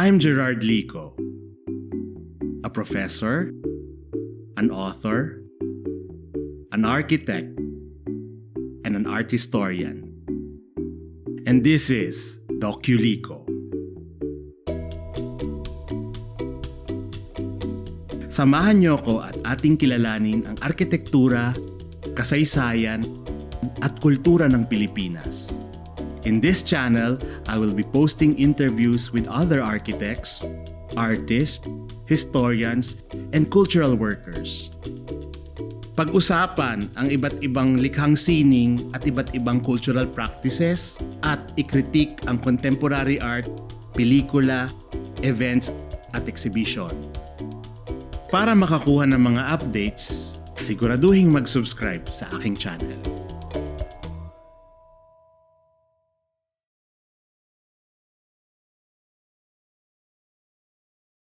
I'm Gerard Lico, a professor, an author, an architect, and an art historian. And this is DocuLico. Samahan niyo ko at ating kilalanin ang arkitektura, kasaysayan, at kultura ng Pilipinas. In this channel, I will be posting interviews with other architects, artists, historians, and cultural workers. Pag-usapan ang iba't ibang likhang sining at iba't ibang cultural practices at ikritik ang contemporary art, pelikula, events at exhibition. Para makakuha ng mga updates, siguraduhin mag-subscribe sa aking channel.